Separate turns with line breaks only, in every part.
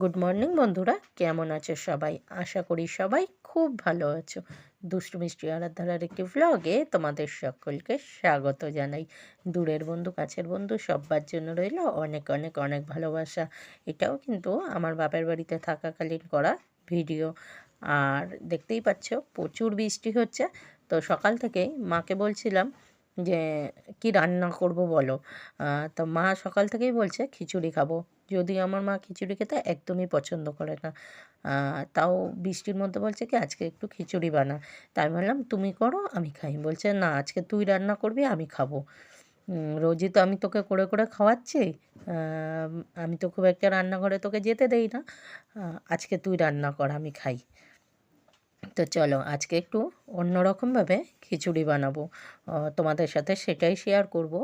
Good morning বন্ধুরা। কেমন আছো সবাই? আশা করি সবাই খুব ভালো আছো। দুষ্টু মিষ্টি আরাধারার একটি ভ্লগে তোমাদের সকলকে স্বাগত জানাই। দূরের বন্ধু, কাছের বন্ধু, সব্বার জন্য রইল অনেক অনেক অনেক ভালোবাসা। এটাও কিন্তু আমার বাপের বাড়িতে থাকাকালীন করা ভিডিও। আর দেখতেই পাচ্ছ, প্রচুর বৃষ্টি হচ্ছে। তো সকাল থেকেই মাকে বলছিলাম যে, কি রান্না করব বলো? তো মা সকাল থেকেই বলছে, খিচুড়ি খাব। যদি আমার মা খিচুড়ি খেতে একদমই পছন্দ করে না তাও বৃষ্টির মধ্যে বলছে কি, আজকে একটু খিচুড়ি বানা। তাই বললাম তুমি করো, আমি খাই। বলছে, না, আজকে তুই রান্না করবি, আমি খাব। রোজই তো আমি তোকে করে করে খাওয়াচ্ছি আমি তো খুব একটা রান্নাঘরে তোকে যেতে দেই না আজকে তুই রান্না কর, আমি খাই। তো চলো, আজকে একটু অন্যরকমভাবে খিচুড়ি বানাবো। তোমাদের সাথে সেটাই শেয়ার করব।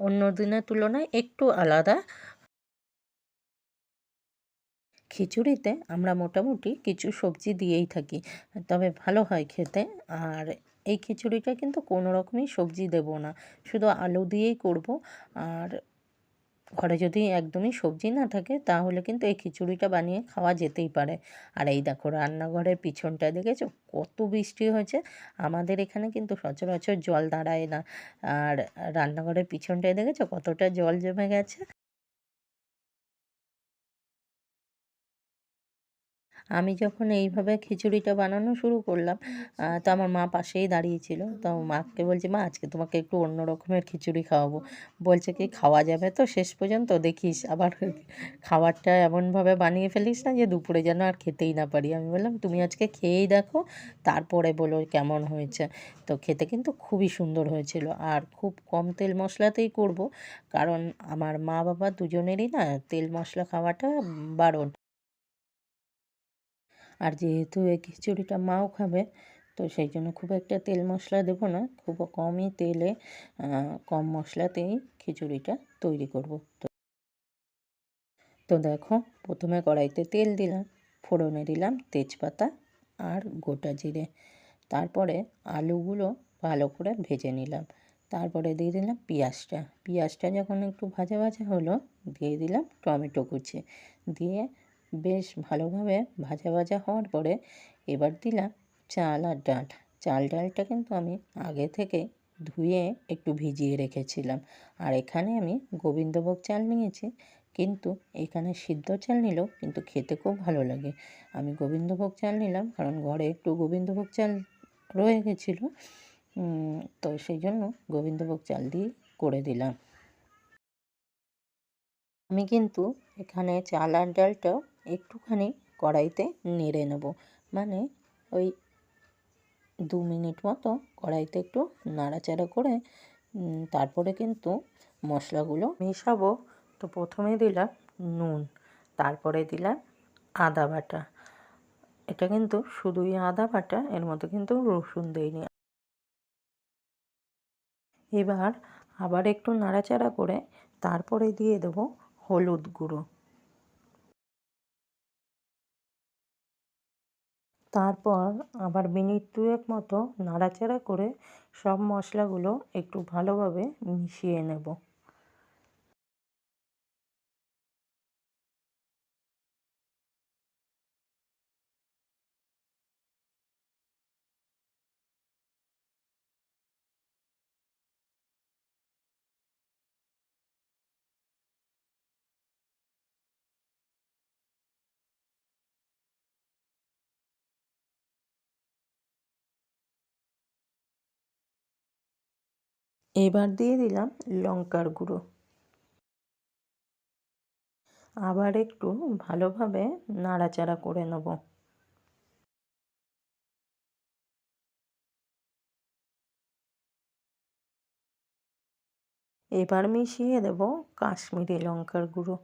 অন্য দিনের তুলনায় একটু আলাদা। খিচুড়িতে আমরা মোটামুটি কিছু সবজি দিয়েই থাকি, তবে ভালো হয় খেতে। আর এই খিচুড়িটা কিন্তু কোনো রকমই সবজি দেব না, শুধু আলু দিয়েই করব। আর ঘরে যদি একদমই সবজি না থাকে, তাহলে কিন্তু এই খিচুড়িটা বানিয়ে খাওয়া যেতেই পারে। আর এই দেখো রান্নাঘরের পিছনটা দেখেছ? কত বৃষ্টি হয়েছে। আমাদের এখানে কিন্তু সচরাচর জল দাঁড়ায় না। আর রান্নাঘরের পিছনটায় দেখেছ? কতটা জল জমে গেছে। আমি যখন এইভাবে খিচুড়িটা বানানো শুরু করলাম তো আমার মা পাশেই দাঁড়িয়েছিল তো মাকে বলছি, মা, আজকে তোমাকে একটু অন্য রকমের খিচুড়ি খাওয়াবো। বলছে, কি খাওয়া যাবে? তো শেষ পর্যন্ত দেখিস, আবার খাবারটা এমনভাবে বানিয়ে ফেলিস না যে দুপুরে যেন আর খেতেই না পারি। আমি বললাম, তুমি আজকে খেয়েই দেখো, তারপরে বলো কেমন হয়েছে। তো খেতে কিন্তু খুবই সুন্দর হয়েছিল। আর খুব কম তেল মশলাতেই করব, কারণ আমার মা বাবা দুজনেরই না তেল মশলা খাওয়াটা বারণ। আর যেহেতু এই খিচুড়িটা মাও খাবে, তো সেই জন্য খুব একটা তেল মশলা দেবো না, খুব কমই তেলে কম মশলাতেই খিচুড়িটা তৈরি করব। তো তো দেখো, প্রথমে কড়াইতে তেল দিলাম, ফোড়নে দিলাম তেজপাতা আর গোটা জিরে। তারপরে আলুগুলো ভালো করে ভেজে নিলাম। তারপরে দিয়ে দিলাম পেঁয়াজটা। পেঁয়াজটা যখন একটু ভাজা ভাজা হলো, দিয়ে দিলাম টমেটো কুচি। দিয়ে বেশ ভালোভাবে ভাজা ভাজা হওয়ার পরে এবার দিলাম চাল আর ডাল চাল ডালটা কিন্তু আমি আগে থেকে ধুয়ে একটু ভিজিয়ে রেখেছিলাম। আর এখানে আমি গোবিন্দভোগ চাল নিয়েছি, কিন্তু এখানে সিদ্ধ চাল নিলেও কিন্তু খেতে খুব ভালো লাগে। আমি গোবিন্দভোগ চাল নিলাম কারণ ঘরে একটু গোবিন্দভোগ চাল রয়ে গেছিল তো সেই জন্য গোবিন্দভোগ চাল দিয়ে করে দিলাম। আমি কিন্তু এখানে চাল আর ডালটাও একটুখানি কড়াইতে নেড়ে নেব। মানে ওই দু মিনিট মতো কড়াইতে একটু নাড়াচাড়া করে তারপরে কিন্তু মশলাগুলো মেশাবো। তো প্রথমে দিলাম নুন, তারপরে দিলাম আদা বাটা। এটা কিন্তু শুধুই আদা বাটা, এর মধ্যে কিন্তু রসুন দিইনি এবার আবার একটু নাড়াচাড়া করে তারপরে দিয়ে দেব হলুদ গুঁড়ো। তারপর আবার মিনিট দুয়েক মতো নাড়াচাড়া করে সব মশলাগুলো একটু ভালোভাবে মিশিয়ে নেব। এবার দিয়ে দিলাম লঙ্কার গুঁড়ো। আবার একটু ভালোভাবে নাড়াচাড়া করে নেব। এবার মিশিয়ে দেব কাশ্মীরি লঙ্কার গুঁড়ো।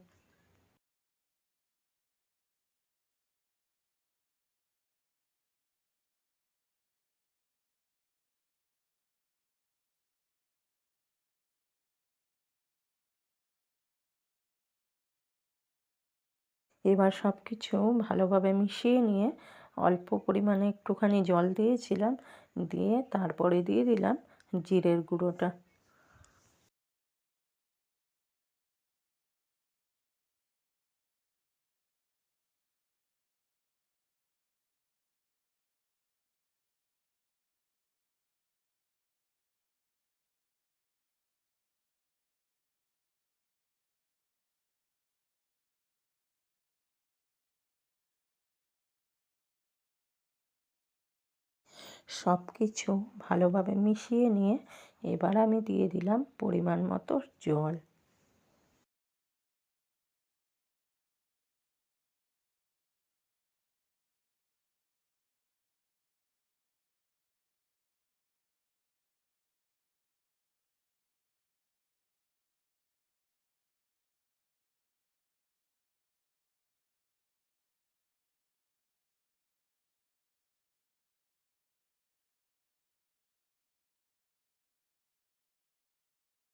এবার সব কিছু ভালোভাবে মিশিয়ে নিয়ে অল্প পরিমাণে একটুখানি জল দিয়েছিলাম, দিয়ে তারপরে দিয়ে দিলাম জিরের গুঁড়োটা। সব কিছু ভালোভাবে মিশিয়ে নিয়ে এবার আমি দিয়ে দিলাম পরিমাণ মতো জল।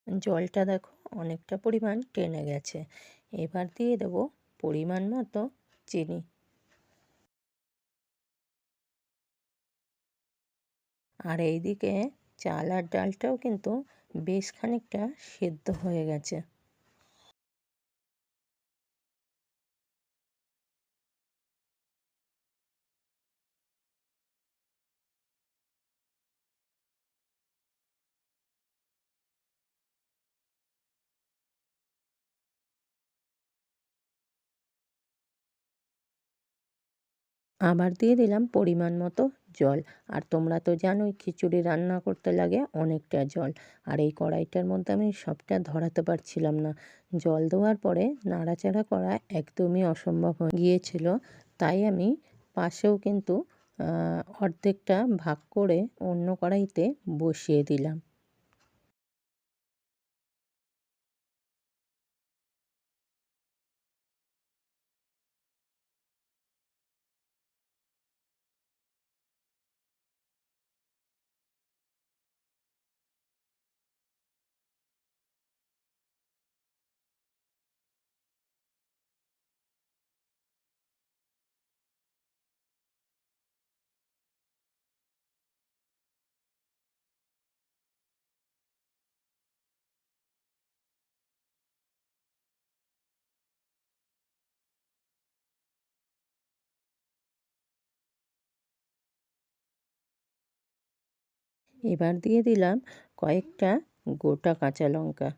জলটা দেখো অনেকটা পরিমাণ টেনে গেছে। এবার দিয়ে দেব পরিমাণ মতো চিনি। আর এইদিকে চাল আর ডালটাও কিন্তু বেশ খানিকটা সেদ্ধ হয়ে গেছে। আবার দিয়ে দিলাম পরিমাণ মতো জল। আর তোমরা তো জানোই, খিচুড়ি রান্না করতে লাগে অনেকটা জল। আর এই কড়াইটার মধ্যে আমি সবটা ধরাতে পারছিলাম না। জল দেওয়ার পরে নাড়াচাড়া করা একদমই অসম্ভব হয়ে গিয়েছিল। তাই আমি পাশেও কিন্তু অর্ধেকটা ভাগ করে অন্য কড়াইতে বসিয়ে দিলাম। এবার দিয়ে দিলাম কয়েকটা গোটা কাঁচা লঙ্কা।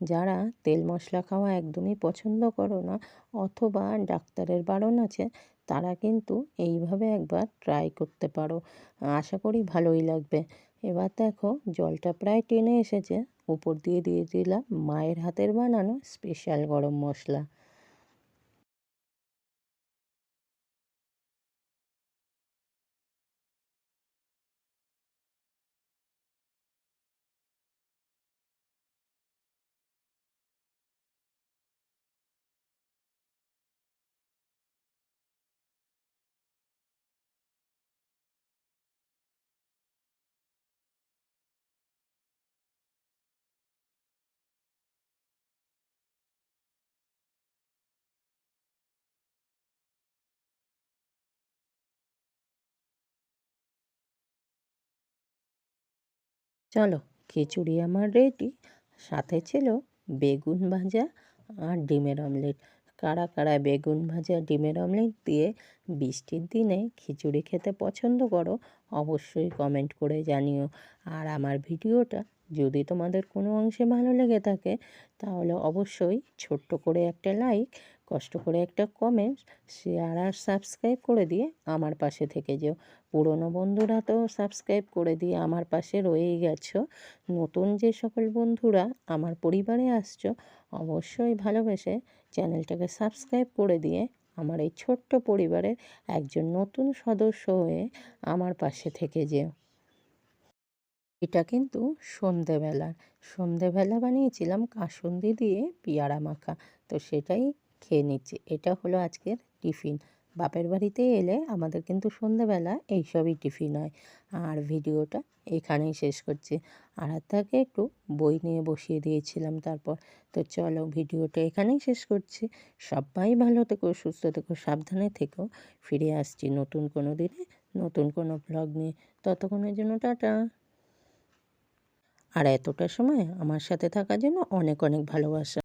যারা তেল মশলা খাওয়া একদমই পছন্দ করো না অথবা ডাক্তারের বারণ আছে, তারা কিন্তু এইভাবে একবার ট্রাই করতে পারো। আশা করি ভালোই লাগবে। এবার দেখো, জলটা প্রায় টেনে এসেছে। উপর দিয়ে দিয়ে দিলাম মায়ের হাতের বানানো স্পেশাল গরম মশলা। চলো, খিচুড়ি আমার রেডি সাথে ছিল বেগুন ভাজা আর ডিমের অমলেট কারা কারা বেগুন ভাজা, ডিমের অমলেট দিয়ে বৃষ্টির দিনে খিচুড়ি খেতে পছন্দ করো, অবশ্যই কমেন্ট করে জানিও। আর আমার ভিডিওটা যদি তোমাদের কোনো অংশে ভালো লেগে থাকে, তাহলে অবশ্যই ছোট্ট করে একটা লাইক কষ্ট করে একটা কমেন্ট শেয়ার আর সাবস্ক্রাইব করে দিয়ে আমার পাশে থেকে যেও। পুরনো বন্ধুরা তো সাবস্ক্রাইব করে দিয়ে আমার পাশে রয়েই গেছো। নতুন যে সকল বন্ধুরা আমার পরিবারে আসছো, অবশ্যই ভালোবেসে চ্যানেলটাকে সাবস্ক্রাইব করে দিয়ে আমার এই ছোট্ট পরিবারের একজন নতুন সদস্য হয়ে আমার পাশে থেকে যেও। এটা কিন্তু সন্ধেবেলার। সন্ধেবেলা বানিয়েছিলাম কাসুন্দি দিয়ে পিয়ারা মাখা। তো সেটাই খেয়ে নিচ্ছি। এটা হলো আজকের টিফিন। বাপের বাড়িতে এলে আমাদের কিন্তু সন্ধেবেলা এইসবই টিফিন হয়। আর ভিডিওটা এখানেই শেষ করছি। আর তাকে একটু বই নিয়ে বসিয়ে দিয়েছিলাম তারপর। তো চলো ভিডিওটা এখানেই শেষ করছি। সবাই ভালো থেকো, সুস্থ থেকো, সাবধানে থেকো। ফিরে আসছি নতুন কোনো দিনে, নতুন কোনো ব্লগ নিয়ে। ততক্ষণের জন্য টাটা। আর এতটা সময় আমার সাথে থাকার জন্য অনেক অনেক ভালোবাসা।